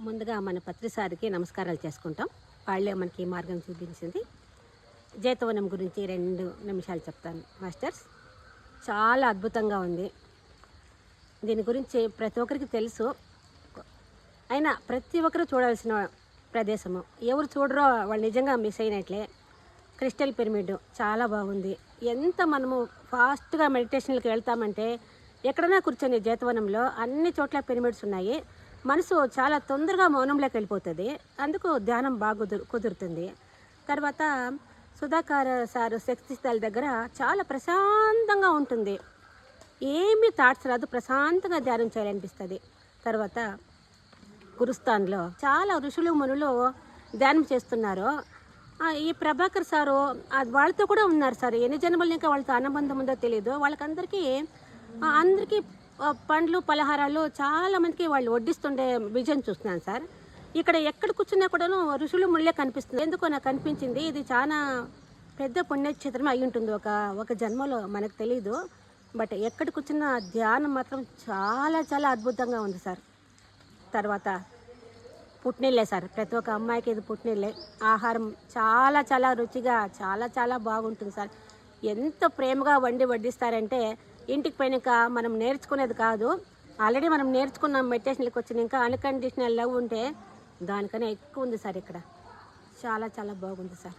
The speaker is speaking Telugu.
ముందుగా మన పత్రిసారికి నమస్కారాలు చేసుకుంటాం. వాళ్ళే మనకి మార్గం చూపించింది. జైతవనం గురించి రెండు నిమిషాలు చెప్తాను మాస్టర్స్. చాలా అద్భుతంగా ఉంది. దీని గురించి ప్రతి ఒక్కరికి తెలుసు. అయినా ప్రతి ఒక్కరు చూడాల్సిన ప్రదేశము. ఎవరు చూడరో వాళ్ళు నిజంగా మిస్ అయినట్లే. క్రిస్టల్ పిరమిడ్ చాలా బాగుంది. ఎంత మనము ఫాస్ట్గా మెడిటేషన్లకు వెళ్తామంటే ఎక్కడైనా కూర్చొని జైతవనంలో అన్ని చోట్ల పిరమిడ్స్ ఉన్నాయి. మనసు చాలా తొందరగా మౌనంలోకి వెళ్ళిపోతుంది. అందుకు ధ్యానం బాగా కుదురు కుదురుతుంది. తర్వాత సుధాకర్ సార్ శక్తి స్థల దగ్గర చాలా ప్రశాంతంగా ఉంటుంది. ఏమీ థాట్స్ రాదు. ప్రశాంతంగా ధ్యానం చేయాలనిపిస్తుంది. తర్వాత గురుస్థాన్లో చాలా ఋషులు మునులు ధ్యానం చేస్తున్నారు. ఈ ప్రభాకర్ సారు వాళ్ళతో కూడా ఉన్నారు సార్. ఎన్ని జన్మలు ఇంకా వాళ్ళతో అనుబంధం ఉందో తెలియదు వాళ్ళకందరికీ అందరికీ పండ్లు పలహారాలు చాలా మందికి వాళ్ళు వడ్డిస్తుండే విజయం చూస్తున్నాను సార్. ఇక్కడ ఎక్కడ కూర్చున్నా కూడాను ఋషులు ముళ్ళే కనిపిస్తుంది ఎందుకో నాకు అనిపించింది ఇది చాలా పెద్ద పుణ్యక్షేత్రం అయి ఉంటుంది. ఒక ఒక జన్మలో మనకు తెలియదు బట్ ఎక్కడ కూర్చున్న ధ్యానం మాత్రం చాలా చాలా అద్భుతంగా ఉంది సార్. తర్వాత పుట్టినీళ్ళే సార్. ప్రతి ఒక్క అమ్మాయికి ఇది పుట్టినీళ్ళే ఆహారం చాలా చాలా రుచిగా చాలా చాలా బాగుంటుంది సార్. ఎంత ప్రేమగా వండి వడ్డిస్తారంటే ఇంటికి పోయినాక మనం నేర్చుకునేది కాదు. ఆల్రెడీ మనం నేర్చుకున్న మెడిటేషన్కి వచ్చినాక ఇంకా అన్కండిషనల్ లవ్ ఉంటే దానికన్నా ఎక్కువ ఉంది సార్ ఇక్కడ. చాలా చాలా బాగుంది సార్.